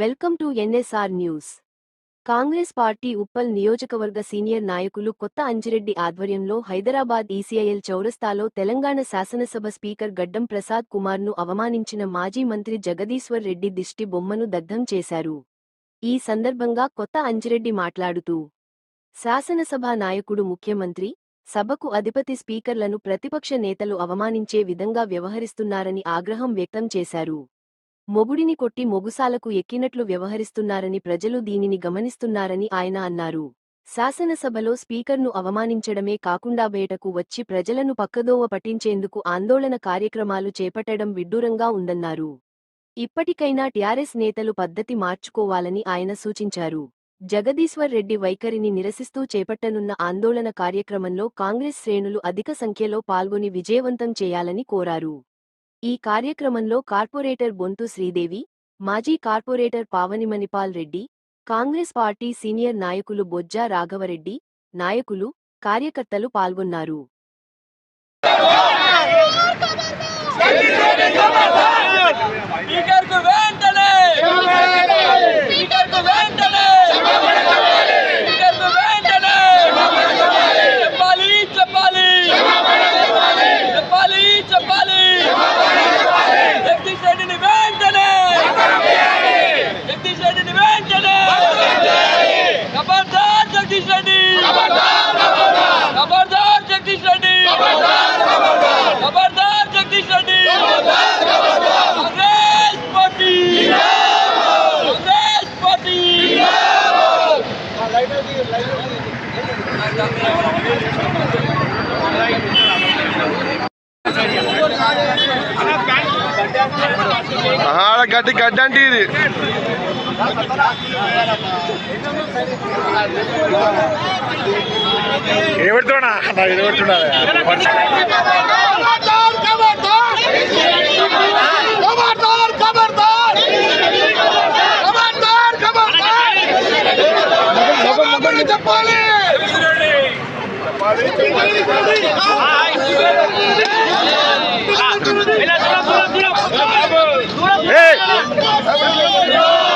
Welcome to NSR news. Congress party Uppal నియోజకవర్గ senior నాయకులు కొత్త అంజిరెడ్డి ఆధ్వర్యంలో హైదరాబాద్ ఈసీఐఎల్ చౌరస్తాలో తెలంగాణ శాసనసభ స్పీకర్ గడ్డం ప్రసాద్ కుమార్ను అవమానించిన మాజీ మంత్రి జగదీశ్వర్ రెడ్డి దిష్టి బొమ్మను దగ్ధం చేశారు. ఈ సందర్భంగా కొత్త అంజిరెడ్డి మాట్లాడుతూ శాసనసభ నాయకుడు ముఖ్యమంత్రి సభకు అధిపతి స్పీకర్లను ప్రతిపక్ష నేతలు అవమానించే విధంగా వ్యవహరిస్తున్నారని ఆగ్రహం వ్యక్తం చేశారు. మొగుడిని కొట్టి మొగుసాలకు ఎక్కినట్లు వ్యవహరిస్తున్నారని ప్రజలు దీనిని గమనిస్తున్నారని ఆయన అన్నారు. శాసనసభలో స్పీకర్ను అవమానించడమే కాకుండా బయటకు వచ్చి ప్రజలను పక్కదోవ పట్టించేందుకు ఆందోళన కార్యక్రమాలు చేపట్టడం విడ్డూరంగా ఉందన్నారు. ఇప్పటికైనా టీఆర్ఎస్ నేతలు పద్ధతి మార్చుకోవాలని ఆయన సూచించారు. జగదీశ్వర్ రెడ్డి వైఖరిని నిరసిస్తూ చేపట్టనున్న ఆందోళన కార్యక్రమంలో కాంగ్రెస్ శ్రేణులు అధిక సంఖ్యలో పాల్గొని విజయవంతం చేయాలని కోరారు. ఈ కార్యక్రమంలో కార్పొరేటర్ బొంతు శ్రీదేవి మాజీ corporator Pavani Manipal Reddy Congress party senior నాయకులు బొజ్జా రాఘవరెడ్డి నాయకులు కార్యకర్తలు పాల్గొన్నారు స్పీకర్కు వెంటనే స్పీకర్కు వెంటనే స్పీకర్కు వెంటనే చెప్పాలి చెప్పాలి చెప్పాలి చెప్పాలి జగదీష్ రెడ్డిని వెంటనే జగదీష్ రెడ్డిని వెంటనే ఖబర్దార్ జగదీష్ రెడ్డి ఖబర్దార్ జగదీష్ రెడ్డి ఖబర్దార్ Jagadish Reddy Congress party Congress party ఆహా, ఆడ గడ్డి గడ్డి అంటే ఇది ఏమిడుతున్నా నా ఇది పెడుతున్నా చెప్పాలి చెప్పాలి. Hey!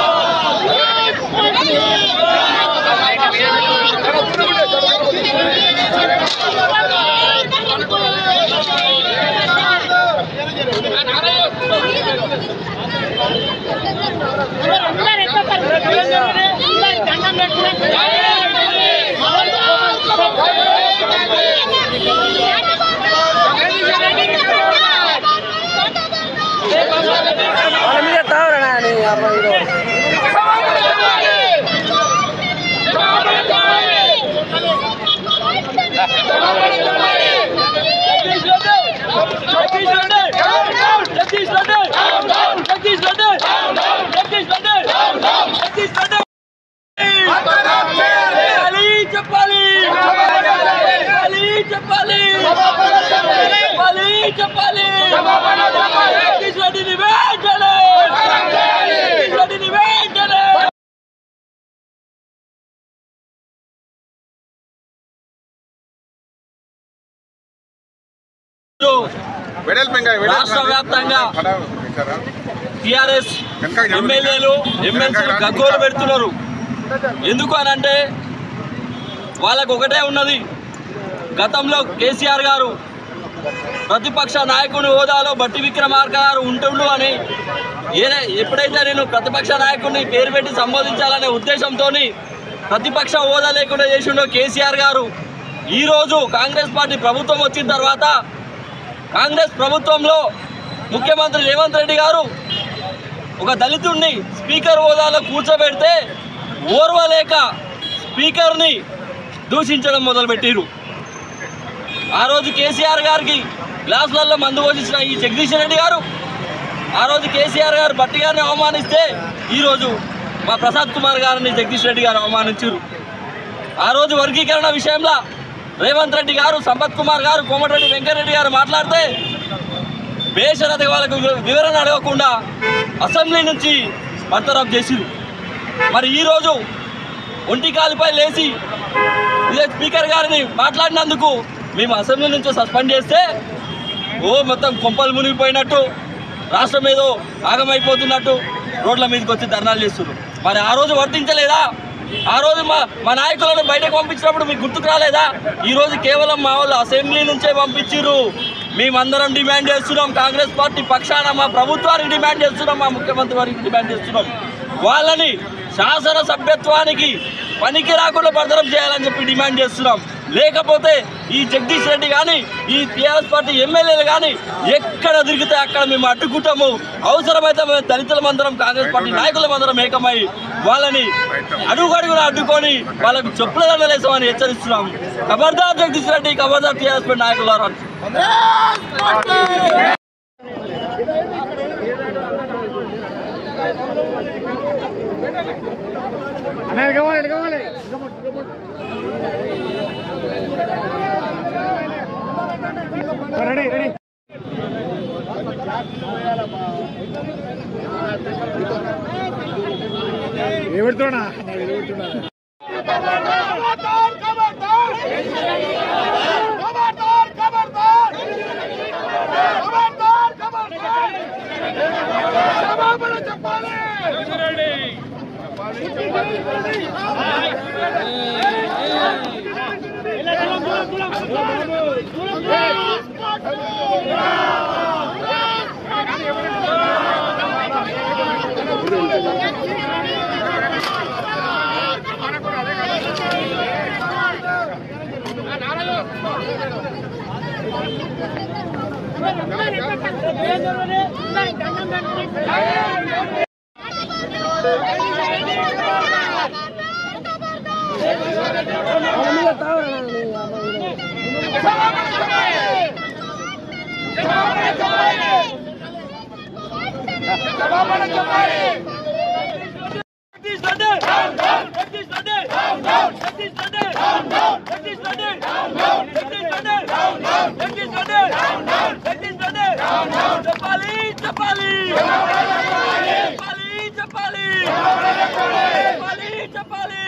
రాష్ట్ర వ్యాప్తంగా టిఆర్ఎస్ ఎమ్మెల్యేలు ఎమ్మెల్సీలు గగ్గోలు పెడుతున్నారు. ఎందుకు అని అంటే వాళ్ళకు ఒకటే ఉన్నది. గతంలో కేసీఆర్ గారు ప్రతిపక్ష నాయకుని హోదాలో బట్టి విక్రమార్క గారు ఉంటుండు అని ఏదే ఎప్పుడైతే నేను ప్రతిపక్ష నాయకుడిని పేరు పెట్టి సంబోధించాలనే ఉద్దేశంతో ప్రతిపక్ష హోదా లేకుండా చేసిండో కేసీఆర్ గారు ఈరోజు కాంగ్రెస్ పార్టీ ప్రభుత్వం వచ్చిన తర్వాత కాంగ్రెస్ ప్రభుత్వంలో ముఖ్యమంత్రి రేవంత్ రెడ్డి గారు ఒక దళితుడిని స్పీకర్ హోదాలో కూర్చోబెడితే ఓర్వలేక స్పీకర్ని దూషించడం మొదలుపెట్టిరు. ఆ రోజు కేసీఆర్ గారికి గ్లాసులలో మందు పోషించిన ఈ జగదీష్ రెడ్డి గారు ఆ రోజు కేసీఆర్ గారు బట్టి గారిని అవమానిస్తే ఈరోజు మా ప్రసాద్ కుమార్ గారిని జగదీష్ రెడ్డి గారు అవమానించారు ఆ రోజు వర్గీకరణ విషయంలో రేవంత్ రెడ్డి గారు సంపత్ కుమార్ గారు కోమటిరెడ్డి వెంకటరెడ్డి గారు మాట్లాడితే బేషరత వాళ్ళకు వివరణ అడగకుండా అసెంబ్లీ నుంచి బర్తరఫ్ చేసింది మరి ఈరోజు ఒంటి కాలుపై లేచి ఇదే స్పీకర్ గారిని మాట్లాడినందుకు మేము అసెంబ్లీ నుంచి సస్పెండ్ చేస్తే ఓ మొత్తం కొంపలు మునిగిపోయినట్టు రాష్ట్రం ఏదో ఆగమైపోతున్నట్టు రోడ్ల మీదకి వచ్చి ధర్నాలు చేస్తున్నారు. మరి ఆ రోజు వర్తించలేదా? ఆ రోజు మా మా నాయకులను బయటకు పంపించినప్పుడు మీకు గుర్తుకు రాలేదా? ఈరోజు కేవలం మా వాళ్ళు అసెంబ్లీ నుంచే పంపించిర్రు. మేమందరం డిమాండ్ చేస్తున్నాం కాంగ్రెస్ పార్టీ పక్షాన మా ప్రభుత్వానికి డిమాండ్ చేస్తున్నాం మా ముఖ్యమంత్రి వారికి డిమాండ్ చేస్తున్నాం. వాళ్ళని శాసన సభ్యత్వానికి పనికి రాకుండా భద్రం చేయాలని చెప్పి డిమాండ్ చేస్తున్నాం. లేకపోతే ఈ జగదీష్ రెడ్డి కానీ ఈ టీఆర్ఎస్ పార్టీ ఎమ్మెల్యేలు కానీ ఎక్కడ తిరిగితే అక్కడ మేము అడ్డుకుంటాము. అవసరమైతే మేము దళితుల మందరం కాంగ్రెస్ పార్టీ నాయకుల మందరం ఏకమై వాళ్ళని అడుగుడుగున అడ్డుకొని వాళ్ళకు చెప్పుల దండలేసామని హెచ్చరిస్తున్నాము ఖబర్దార్ జగదీష్ రెడ్డి ఖబర్దార్ టీఆర్ఎస్ పార్టీ నాయకులు America చెప్పాలి చెప్పాలి చెప్పాలి చెప్పాలి చెప్పాలి చెప్పాలి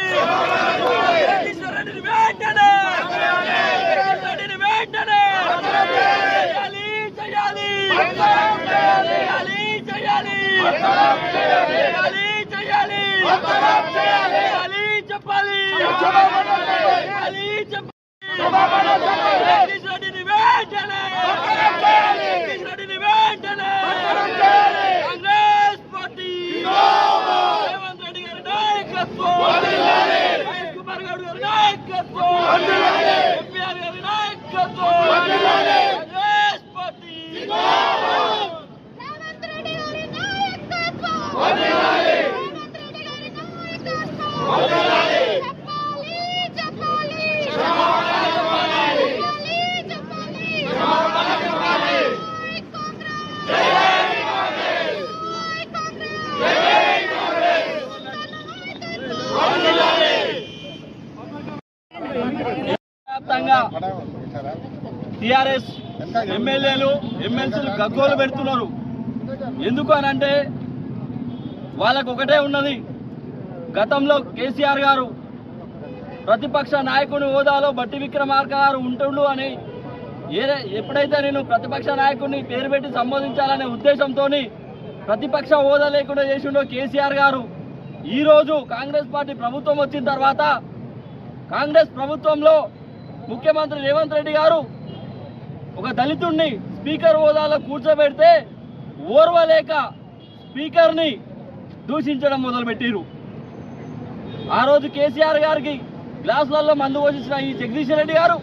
జగదీష్ రెడ్డిని వెంటనే జగదీష్ రెడ్డిని వెంటనే చేయాలి చేయాలి చేయాలి చేయాలి చేయాలి చేయాలి చేయాలి చెప్పాలి చెప్పాలి వెంటనే వెంటనే కాంగ్రెస్ పార్టీ రేవంత్ రెడ్డి గారి నాయకత్వం మహేష్ కుమార్ గౌడ్ గారి నాయకత్వం ఎంపీఆర్ గారి నాయకత్వం కాంగ్రెస్ పార్టీ రేవంత్ రెడ్డి గారి నాయకత్వం వర్ధిల్లాలి రేవంత్ రెడ్డి గారి నాయకత్వం వర్ధిల్లాలి చెప్పాలి చెప్పాలి చెప్పాలి చెప్పాలి చెప్పాలి జై కాంగ్రెస్ జై కాంగ్రెస్ జై కాంగ్రెస్ వర్ధిల్లాలి వ్యాప్తంగా టిఆర్ఎస్ ఎమ్మెల్యేలు ఎమ్మెల్సీలు గగ్గోలు పెడుతున్నారు. ఎందుకు అని అంటే వాళ్ళకు ఒకటే ఉన్నది. గతంలో కేసీఆర్ గారు ప్రతిపక్ష నాయకుని హోదాలో బట్టి విక్రమార్క గారు ఉంటుండు అని ఏ ఎప్పుడైతే నేను ప్రతిపక్ష నాయకుడిని పేరు పెట్టి సంబోధించాలనే ఉద్దేశంతో ప్రతిపక్ష హోదా లేకుండా చేసిండో కేసీఆర్ గారు ఈరోజు కాంగ్రెస్ పార్టీ ప్రభుత్వం వచ్చిన తర్వాత కాంగ్రెస్ ప్రభుత్వంలో ముఖ్యమంత్రి రేవంత్ రెడ్డి గారు ఒక దళితుడిని స్పీకర్ హోదాలో కూర్చోబెడితే ఓర్వలేక స్పీకర్ని దూషించడం మొదలుపెట్టిరు ఆ రోజు కేసీఆర్ గారికి గ్లాసులలో మందు పోషించిన ఈ జగదీష్ రెడ్డి గారు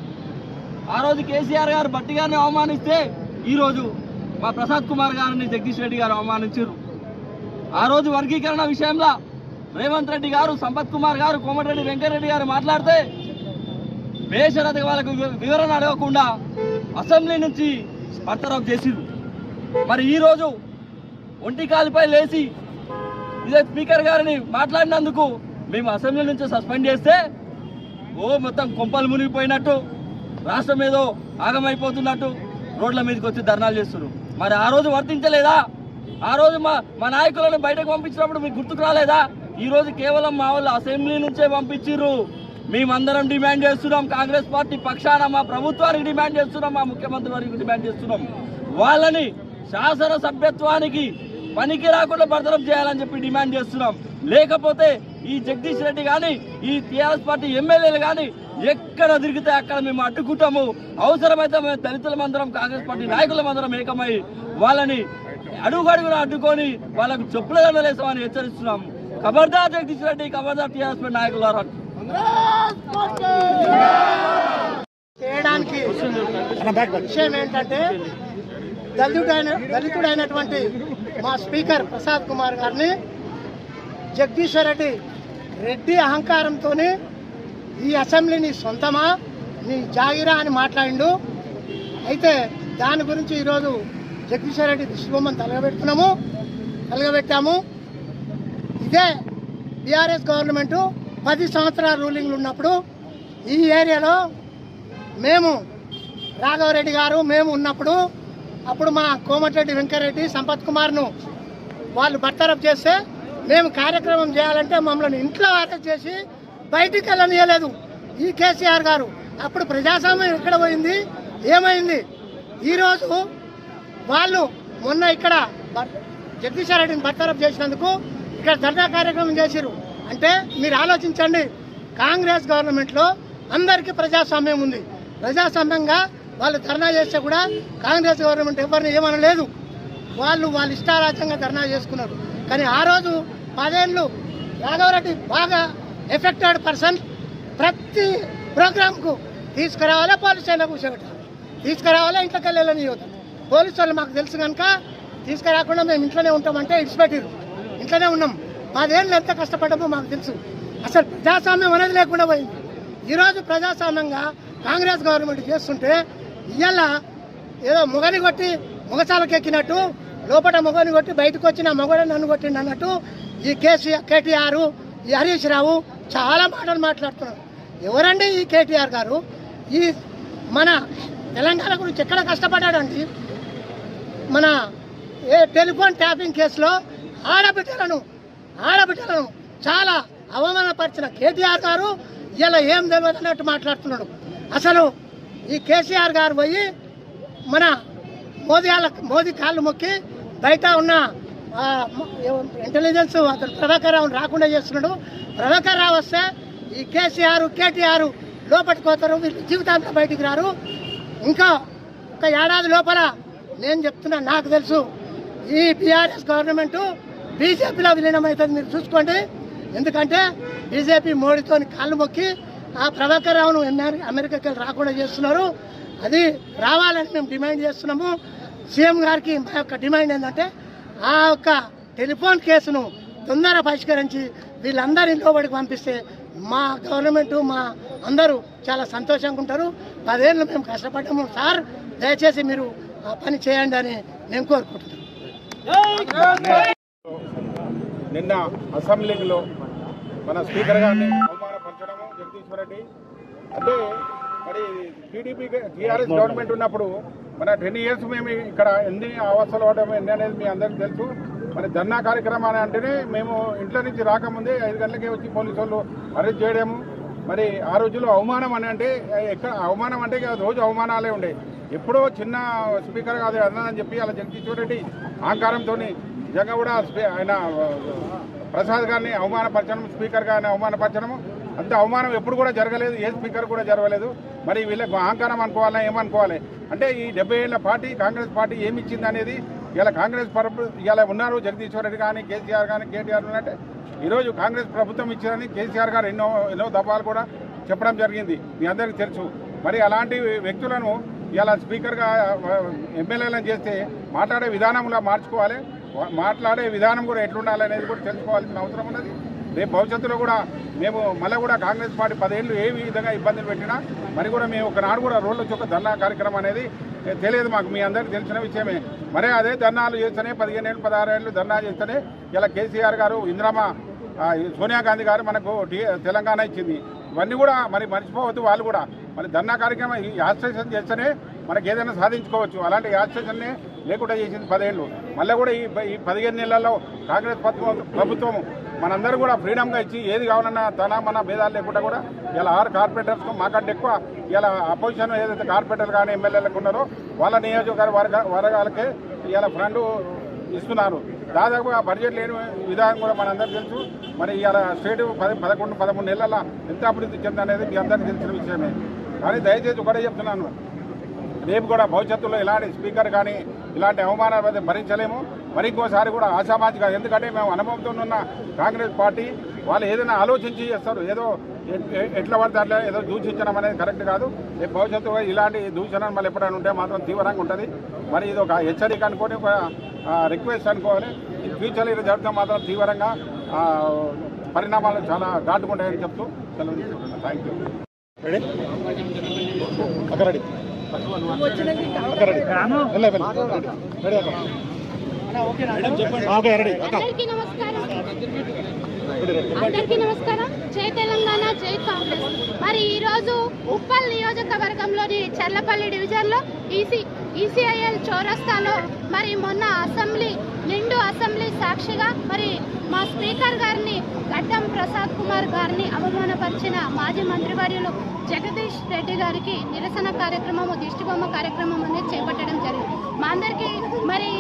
ఆ రోజు కేసీఆర్ గారు బట్టి గారిని అవమానిస్తే ఈరోజు మా ప్రసాద్ కుమార్ గారిని జగదీష్ రెడ్డి గారు అవమానించారు ఆ రోజు వర్గీకరణ విషయంలో రేవంత్ రెడ్డి గారు సంపత్ కుమార్ గారు కోమటిరెడ్డి వెంకటరెడ్డి గారు మాట్లాడితే మేషరథ వాళ్ళకు వివరణ అడగకుండా అసెంబ్లీ నుంచి బర్తరఫ్ చేసిరు మరి ఈరోజు ఒంటి కాలుపై లేచి ఇదే స్పీకర్ గారిని మాట్లాడినందుకు మేము అసెంబ్లీ నుంచి సస్పెండ్ చేస్తే ఓ మొత్తం కొంపలు మునిగిపోయినట్టు రాష్ట్రం ఏదో ఆగమైపోతున్నట్టు రోడ్ల మీదకి వచ్చి ధర్నాలు చేస్తున్నారు. మరి ఆ రోజు వర్తించలేదా? ఆ రోజు మా మా నాయకులను బయటకు పంపించినప్పుడు మీకు గుర్తుకు రాలేదా? ఈ రోజు కేవలం మా వాళ్ళు అసెంబ్లీ నుంచే పంపించిర్రు. మేమందరం డిమాండ్ చేస్తున్నాం. కాంగ్రెస్ పార్టీ పక్షాన మా ప్రభుత్వానికి డిమాండ్ చేస్తున్నాం. మా ముఖ్యమంత్రి వారికి డిమాండ్ చేస్తున్నాం. వాళ్ళని శాసన సభ్యత్వానికి పనికి రాకుండా భర్తనం చేయాలని చెప్పి డిమాండ్ చేస్తున్నాం. లేకపోతే ఈ జగదీష్ రెడ్డి కానీ ఈ టీఆర్ఎస్ పార్టీ ఎమ్మెల్యేలు కానీ ఎక్కడ తిరిగితే అక్కడ మేము అడ్డుకుంటాము. అవసరమైతే మేము దళితులమందరం కాంగ్రెస్ పార్టీ నాయకులమందరం ఏకమై వాళ్ళని అడుగడుగున అడ్డుకొని వాళ్ళకు చెప్పుల దండలేసామని హెచ్చరిస్తున్నాం. ఖబర్దార్ జగదీష్ రెడ్డి ఖబర్దార్ టీఆర్ఎస్ పార్టీ నాయకులు చేయడానికి విషయం ఏంటంటే దళితుడైన దళితుడైనటువంటి మా స్పీకర్ ప్రసాద్ కుమార్ గారిని జగదీశ్వర్ రెడ్డి రెడ్డి అహంకారంతో ఈ అసెంబ్లీ నీ సొంతమా నీ జాగిరా అని మాట్లాడిండు. అయితే దాని గురించి ఈరోజు జగదీశ్వర్ రెడ్డి దిష్టిబొమ్మను తలగబెడుతున్నాము తలగబెట్టాము. ఇదే బీఆర్ఎస్ గవర్నమెంటు పది సంవత్సరాల రూలింగ్లు ఉన్నప్పుడు ఈ ఏరియాలో మేము రాఘవరెడ్డి గారు మేము ఉన్నప్పుడు అప్పుడు మా కోమటిరెడ్డి వెంకరెడ్డి సంపత్ కుమార్ను వాళ్ళు బర్తరఫ్ చేస్తే మేము కార్యక్రమం చేయాలంటే మమ్మల్ని ఇంట్లో అరెస్ట్ చేసి బయటికి వెళ్ళనియలేదు ఈ కేసీఆర్ గారు. అప్పుడు ప్రజాస్వామ్యం ఎక్కడ పోయింది? ఏమైంది? ఈరోజు వాళ్ళు మొన్న ఇక్కడ బర్- రెడ్డిని బర్తరఫ్ చేసినందుకు ఇక్కడ ధర్నా కార్యక్రమం చేసిరు అంటే మీరు ఆలోచించండి. కాంగ్రెస్ గవర్నమెంట్లో అందరికీ ప్రజాస్వామ్యం ఉంది. ప్రజాస్వామ్యంగా వాళ్ళు ధర్నా చేస్తే కూడా కాంగ్రెస్ గవర్నమెంట్ ఎవరిని ఏమనలేదు. వాళ్ళు వాళ్ళ ఇష్టారాజ్యంగా ధర్నా చేసుకున్నారు. కానీ ఆ రోజు పదేళ్ళు రాఘవరెడ్డి బాగా ఎఫెక్టెడ్ పర్సన్ ప్రతి ప్రోగ్రాంకు తీసుకురావాలా? పోలీస్ అయినా కూర్చోబెట్టాలి? తీసుకురావాలా? ఇంట్లోకి వెళ్ళాలని యువత పోలీసు వాళ్ళు మాకు తెలుసు కనుక తీసుకురాకుండా మేము ఇంట్లోనే ఉంటామంటే ఇడిచిపెట్టిరు. ఇంట్లోనే ఉన్నాం. పదేళ్ళు ఎంత కష్టపడ్డామో మాకు తెలుసు. అసలు ప్రజాస్వామ్యం అనేది లేకుండా పోయింది. ఈరోజు ప్రజాస్వామ్యంగా కాంగ్రెస్ గవర్నమెంట్ చేస్తుంటే ఇవాళ ఏదో మొగని కొట్టి మొగసాలకెక్కినట్టు లోపల మొగని కొట్టి బయటకు వచ్చిన మొగడే నన్ను కొట్టిండు అన్నట్టు ఈ కేసీఆర్ కేటీఆర్ ఈ హరీష్ రావు చాలా మాటలు మాట్లాడుతున్నారు. ఎవరండి ఈ కేటీఆర్ గారు? ఈ మన తెలంగాణ గురించి ఎక్కడ కష్టపడ్డాడండి? మన ఏ టెలిఫోన్ ట్యాపింగ్ కేసులో ఆడబిడ్డలను ఆడబిడ్డలను చాలా అవమానపరిచిన కేటీఆర్ గారు ఇలా ఏం తెలియదు అన్నట్టు మాట్లాడుతున్నాడు. అసలు ఈ కేసీఆర్ గారు పోయి మన మోదీ మోదీ కాళ్ళు మొక్కి బయట ఉన్న ఇంటెలిజెన్స్ అతను ప్రభాకర్ రావుని రాకుండా చేస్తున్నాడు. ప్రభాకర్ రావు వస్తే ఈ కేసీఆర్ కేటీఆర్ లోపలికి పోతారు వీళ్ళు జీవితాంతం బయటికి రారు. ఇంకా ఒక ఏడాది లోపల నేను చెప్తున్నా నాకు తెలుసు ఈ బీఆర్ఎస్ గవర్నమెంటు బీజేపీలో విలీనమవుతుంది మీరు చూసుకోండి. ఎందుకంటే బీజేపీ మోడీతో కాళ్ళు మొక్కి ఆ ప్రభాకర్ రావును అమెరికాకి వెళ్ళి రాకుండా చేస్తున్నారు. అది రావాలని మేము డిమాండ్ చేస్తున్నాము. సీఎం గారికి మా యొక్క డిమాండ్ ఏంటంటే ఆ యొక్క టెలిఫోన్ కేసును తొందర పరిష్కరించి వీళ్ళందరినీ ఇంట్లోబడికి పంపిస్తే మా గవర్నమెంట్ మా అందరూ చాలా సంతోషంగా ఉంటారు. పదేళ్ళు మేము కష్టపడ్డాము. సార్ దయచేసి మీరు ఆ పని చేయండి అని నేను కోరుకుంటున్నాను నిన్న అసెంబ్లీలో మన స్పీకర్ గారిని అవమానపరచడము జగదీశ్వర్ రెడ్డి. అంటే మరి టీడీపీ టీఆర్ఎస్ గవర్నమెంట్ ఉన్నప్పుడు మన టెన్ ఇయర్స్ మేము ఇక్కడ ఎన్ని ఆవాసాలు పడడం ఎన్ని అనేది మీ అందరికీ తెలుసు. మరి ధర్నా కార్యక్రమాన్ని అంటేనే మేము ఇంట్లో నుంచి రాకముందే ఐదు గంటలకే వచ్చి పోలీసు వాళ్ళు అరెస్ట్ చేయడము. మరి ఆ రోజుల్లో అవమానం అని అంటే ఎక్కడ అవమానం అంటే రోజు అవమానాలే ఉండే. ఎప్పుడో చిన్న స్పీకర్ కాదు అన్నదని చెప్పి అలా జగదీశ్వర్ రెడ్డి అహంకారంతో నిజంగా కూడా స్పీ- ఆయన ప్రసాద్ గారిని అవమానపరచడం స్పీకర్ గారిని అవమానపరచడం అంత అవమానం ఎప్పుడు కూడా జరగలేదు ఏ స్పీకర్ కూడా జరగలేదు. మరి వీళ్ళకి అహంకారం అనుకోవాలా ఏమనుకోవాలి? అంటే ఈ డెబ్బై ఏళ్ళ పార్టీ కాంగ్రెస్ పార్టీ ఏమి ఇచ్చింది అనేది ఇలా కాంగ్రెస్ ప్రభుత్వం ఇలా ఉన్నారు జగదీశ్వర్ రెడ్డి కానీ కేసీఆర్ కానీ కేటీఆర్ అంటే ఈరోజు కాంగ్రెస్ ప్రభుత్వం ఇచ్చిందని కేసీఆర్ గారు ఎన్నో ఎన్నో దఫాలు కూడా చెప్పడం జరిగింది. మీ అందరికీ తెలుసు. మరి అలాంటి వ్యక్తులను ఇలా స్పీకర్గా ఎమ్మెల్యేలను చేస్తే మాట్లాడే విధానంలో మార్చుకోవాలి. మాట్లాడే విధానం కూడా ఎట్లుండాలనేది కూడా తెలుసుకోవాల్సిన అవసరం ఉన్నది. రేపు భవిష్యత్తులో కూడా మేము మళ్ళీ కూడా కాంగ్రెస్ పార్టీ పదేళ్ళు ఏ విధంగా ఇబ్బందులు పెట్టినా మరి కూడా మేము ఒకనాడు కూడా రోడ్ల చొక్క ధర్నా కార్యక్రమం అనేది తెలియదు మాకు మీ అందరికీ తెలిసిన విషయమే. మరి అదే ధర్నాలు చేస్తేనే పదిహేను ఏళ్ళు పదహారు ఏళ్ళు ధర్నా చేస్తేనే ఇలా కేసీఆర్ గారు ఇందిరామ సోనియా గాంధీ గారు మనకు తెలంగాణ ఇచ్చింది. ఇవన్నీ కూడా మరి మర్చిపోవద్దు వాళ్ళు కూడా. మరి ధర్నా కార్యక్రమం ఈ యాస్ట్రేషన్ చేస్తేనే మనకి ఏదైనా సాధించుకోవచ్చు. అలాంటి యాస్ట్రేషన్నే లేకుండా చేసింది పదేళ్ళు. మళ్ళీ కూడా ఈ ఈ పదిహేను నెలల్లో కాంగ్రెస్ ప్రభుత్వం మనందరూ కూడా ఫ్రీడమ్గా ఇచ్చి ఏది కావాలన్నా తన మన భేదాలు లేకుండా కూడా ఇలా ఆరు కార్పొరేటర్స్కు మాకంటే ఎక్కువ ఇలా అపోజిషన్ ఏదైతే కార్పొరేటర్లు కానీ ఎమ్మెల్యేలకు ఉన్నారో వాళ్ళ నియోజకవర్గ వర్గాలకే ఇలా ఫ్రండ్ ఇస్తున్నారు. దాదాపుగా బడ్జెట్ లేని విధానం కూడా మనందరికీ తెలుసు. మరి ఇలా స్టేట్ పది పదకొండు పదమూడు నెలల ఎంత అభివృద్ధి చెందనేది మీ అందరికీ తెలిసిన విషయమే. కానీ దయచేసి ఒకటే చెప్తున్నాను. రేపు కూడా భవిష్యత్తులో ఇలాంటి స్పీకర్ కానీ ఇలాంటి అవమానాలు అయితే భరించలేము. మరి ఇంకోసారి కూడా ఆశామాజిగా ఎందుకంటే మేము అనుభవంతో ఉన్న కాంగ్రెస్ పార్టీ వాళ్ళు ఏదైనా ఆలోచించి చేస్తారు. ఏదో ఎ- ఎట్లా పడితే అట్లా ఏదో దూషించడం అనేది కరెక్ట్ కాదు. భవిష్యత్తులో ఇలాంటి దూషణ మళ్ళీ ఎప్పుడైనా ఉంటే మాత్రం తీవ్రంగా ఉంటుంది. మరి ఇది ఒక హెచ్చరిక అనుకోని ఒక రిక్వెస్ట్ అనుకోవాలి. ఈ ఫ్యూచర్లో ఇది జరిగితే మాత్రం తీవ్రంగా పరిణామాలు చాలా ఘాటుకుంటాయని చెప్తూ సెలవు తీసుకుంటున్నాను థ్యాంక్ యూ అందరికీ నమస్కారం. జై తెలంగాణ జై కాంగ్రెస్. మరి ఈరోజు ఉప్పల్ నియోజకవర్గంలోని చర్లపల్లి డివిజన్లో ఈసీ ఈసీఐఎల్ చౌరస్తాలో మరి మొన్న అసెంబ్లీ నిండు అసెంబ్లీ సాక్షిగా మరి మా స్పీకర్ గారిని గడ్డం ప్రసాద్ కుమార్ గారిని అవమానపరిచిన మాజీ మంత్రివర్యులు జగదీష్ రెడ్డి గారికి నిరసన కార్యక్రమము దిష్టిబొమ్మ కార్యక్రమం అనేది చేపట్టడం జరిగింది. మా అందరికీ మరి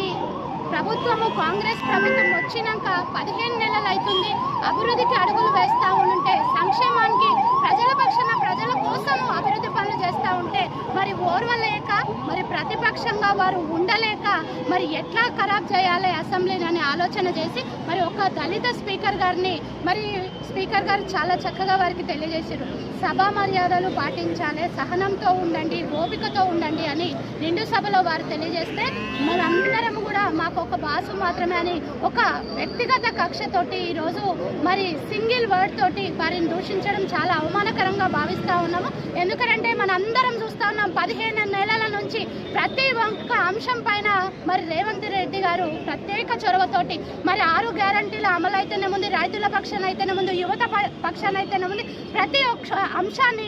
ప్రభుత్వము కాంగ్రెస్ ప్రభుత్వం వచ్చినాక పదిహేను నెలలు అవుతుంది అభివృద్ధికి అడుగులు వేస్తూ ఉంటే సంక్షేమానికి ప్రజల పక్షాన ప్రజల కోసం అభివృద్ధి చేస్తూ ఉంటే మరి ఓర్వలేక మరి ప్రతిపక్షంగా వారు ఉండలేక మరి ఎట్లా ఖరాబ్ చేయాలి అసెంబ్లీని అని ఆలోచన చేసి మరి ఒక దళిత స్పీకర్ గారిని మరి స్పీకర్ గారు చాలా చక్కగా వారికి తెలియజేశారు. సభా మర్యాదలు పాటించాలి సహనంతో ఉండండి ఓపికతో ఉండండి అని నిండు సభలో వారు తెలియజేస్తే మనందరం కూడా మాకు ఒక బాసు మాత్రమే అని ఒక వ్యక్తిగత కక్షతోటి ఈరోజు మరి సింగిల్ వర్డ్ తోటి వారిని దూషించడం చాలా అవమానకరంగా భావిస్తూ ఉన్నాము. ఎందుకంటే మనందరం చూస్తూ ఉన్నాం పదిహేను నెలల నుంచి ప్రతి ఒక్క అంశం పైన మరి రేవంత్ రెడ్డి గారు ప్రత్యేక చొరవతోటి మరి ఆరు గ్యారంటీల అమలు అయితేనే ముందు రైతుల పక్షాన అయితేనే ముందు యువత ప- పక్షాన అయితేనే ముందు ప్రతి ఒక్క అంశాన్ని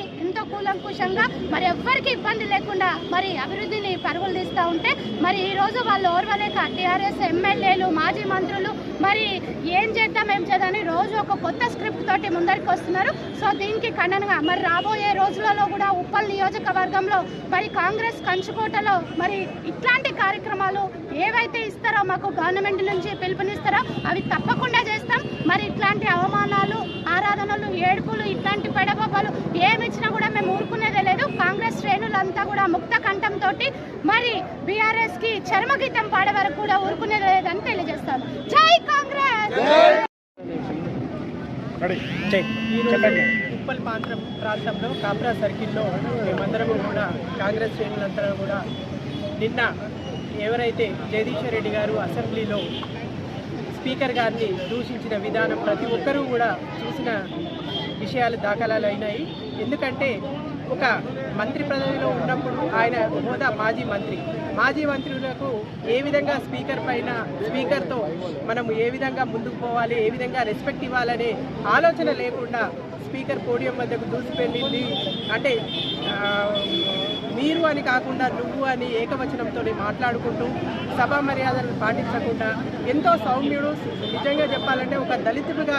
కూలంకుషంగా మరి ఎవ్వరికి ఇబ్బంది లేకుండా మరి అభివృద్ధిని పరుగులు తీస్తూ ఉంటే మరి ఈ రోజు వాళ్ళు ఓర్వలేక టీఆర్ఎస్ ఎమ్మెల్యేలు మాజీ మంత్రులు మరి ఏం చేద్దాం ఏం చేద్దామని రోజు ఒక కొత్త స్క్రిప్ట్ తోటి ముందరికి వస్తున్నారు. సో దీనికి ఖండనగా మరి రాబోయే రోజులలో కూడా ఉప్పల్ నియోజకవర్గంలో మరి కాంగ్రెస్ కంచుకోటలో మరి ఇట్లాంటి కార్యక్రమాలు ఏవైతే ఇస్తారో మాకు గవర్నమెంట్ నుంచి పిలుపునిస్తారో అవి తప్పకుండా చేస్తాం. మరి ఇట్లాంటి అవమానాలు ఆరాధనలు ఏడుపులు ఇట్లాంటి పెడబొబ్బలు ఏమి ఇచ్చినా కూడా మేము ఊరుకునేదే లేదు. కాంగ్రెస్ శ్రేణులంతా కూడా ముక్త కంఠంతో మరి బీఆర్ఎస్కి చర్మగీతం పాడే వరకు కూడా ఊరుకునేది లేదని తెలియజేస్తాను జై కాంగ్రెస్! ఉప్పల్ ప్రాంతం ప్రాంతంలో కాప్రా సర్కిల్లో మేమందరం కూడా కాంగ్రెస్ శ్రేణులంతా కూడా నిన్న ఎవరైతే జగదీశ్వర్ రెడ్డి గారు అసెంబ్లీలో స్పీకర్ గారిని దూషించిన విధానం ప్రతి ఒక్కరూ కూడా చూసిన విషయాలు దాఖలాలు అయినాయి. ఎందుకంటే ఒక మంత్రి పదవిలో ఉన్నప్పుడు ఆయన హోదా మాజీ మంత్రి. మాజీ మంత్రులకు ఏ విధంగా స్పీకర్ పైన స్పీకర్తో మనం ఏ విధంగా ముందుకు పోవాలి ఏ విధంగా రెస్పెక్ట్ ఇవ్వాలనే ఆలోచన లేకుండా స్పీకర్ పోడియం వద్దకు దూసిపెళ్ళింది అంటే మీరు అని కాకుండా నువ్వు అని ఏకవచనంతో మాట్లాడుకుంటూ సభా మర్యాదలను పాటించకుండా ఎంతో సౌమ్యుడు. నిజంగా చెప్పాలంటే ఒక దళితుడిగా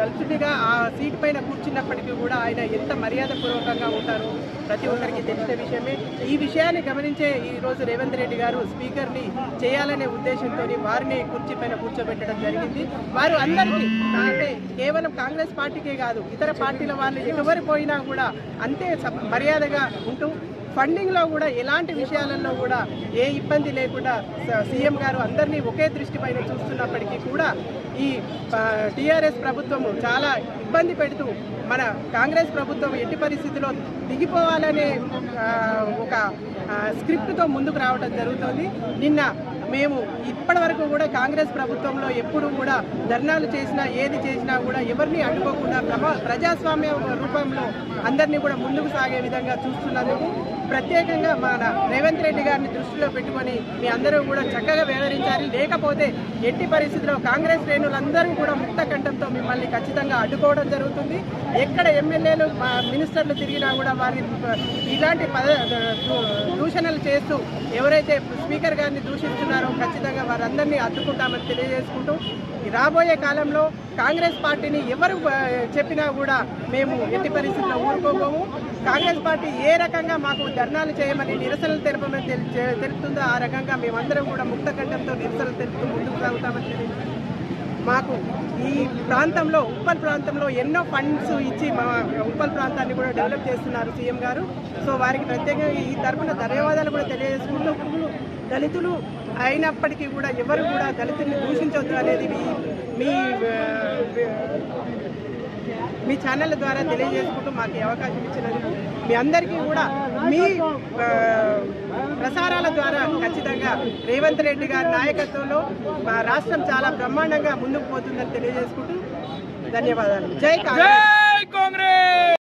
దళితుడిగా ఆ సీట్ పైన కూర్చున్నప్పటికీ కూడా ఆయన ఎంత మర్యాదపూర్వకంగా ఉంటారో ప్రతి ఒక్కరికి తెలిసిన విషయమే. ఈ విషయాన్ని గమనించే ఈరోజు రేవంత్ రెడ్డి గారు స్పీకర్ని చేయాలనే ఉద్దేశంతో వారిని కుర్చీ పైన కూర్చోబెట్టడం జరిగింది. వారు అందరికీ అంటే కేవలం కాంగ్రెస్ పార్టీకే కాదు ఇతర పార్టీల వాళ్ళు ఎవరు పోయినా కూడా అంతే మర్యాదగా ఉంటూ ఫండింగ్లో కూడా ఎలాంటి విషయాలలో కూడా ఏ ఇబ్బంది లేకుండా సీఎం గారు అందరినీ ఒకే దృష్టి పైన చూస్తున్నప్పటికీ కూడా ఈ టీఆర్ఎస్ ప్రభుత్వము చాలా ఇబ్బంది పెడుతూ మన కాంగ్రెస్ ప్రభుత్వం ఎట్టి పరిస్థితిలో దిగిపోవాలనే ఒక స్క్రిప్ట్తో ముందుకు రావడం జరుగుతుంది. నిన్న మేము ఇప్పటి వరకు కూడా కాంగ్రెస్ ప్రభుత్వంలో ఎప్పుడు కూడా ధర్నాలు చేసినా ఏది చేసినా కూడా ఎవరిని అడ్డుకోకుండా ప్రజాస్వామ్య రూపంలో అందరినీ కూడా ముందుకు సాగే విధంగా చూస్తున్నందుకు ప్రత్యేకంగా మన రేవంత్ రెడ్డి గారిని దృష్టిలో పెట్టుకొని మీ అందరూ కూడా చక్కగా వ్యవహరించాలి లేకపోతే ఎట్టి పరిస్థితిలో కాంగ్రెస్ శ్రేణులందరూ కూడా ముక్త కంఠంతో మిమ్మల్ని ఖచ్చితంగా అడ్డుకోవడం జరుగుతుంది. ఎక్కడ ఎమ్మెల్యేలు మా మినిస్టర్లు తిరిగినా కూడా వారి ఇలాంటి పద దూ- దూషణలు చేస్తూ ఎవరైతే స్పీకర్ గారిని దూషిస్తున్నారో ఖచ్చితంగా వారందరినీ అడ్డుకుంటామని తెలియజేసుకుంటూ రాబోయే కాలంలో కాంగ్రెస్ పార్టీని ఎవరు చెప్పినా కూడా మేము ఎట్టి పరిస్థితుల్లో ఊరుకోబోము. కాంగ్రెస్ పార్టీ ఏ రకంగా మాకు ధర్నాలు చేయమని నిరసనలు తెలపమని తెలుపుతుందో ఆ రకంగా మేమందరం కూడా ముక్త కంఠంతో నిరసనలు తెలుపుతూ ముందుకు సాగుతామని తెలియదు మాకు ఈ ప్రాంతంలో ఉప్పల్ ప్రాంతంలో ఎన్నో ఫండ్స్ ఇచ్చి మా ఉప్పల్ ప్రాంతాన్ని కూడా డెవలప్ చేస్తున్నారు సీఎం గారు. సో వారికి ప్రత్యేకంగా ఈ తరపున ధన్యవాదాలు కూడా తెలియజేసుకుంటూ దళితులు అయినప్పటికీ కూడా ఎవరు కూడా దళితుల్ని దూషించవద్దు అనేది మీ మీ ఛానళ్ళ ద్వారా తెలియజేసుకుంటూ మాకు అవకాశం ఇచ్చినందుకు మీ అందరికీ కూడా మీ ప్రసారాల ద్వారా ఖచ్చితంగా రేవంత్ రెడ్డి గారి నాయకత్వంలో మా రాష్ట్రం చాలా బ్రహ్మాండంగా ముందుకు పోతుందని తెలియజేసుకుంటూ ధన్యవాదాలు. జై కాంగ్రెస్!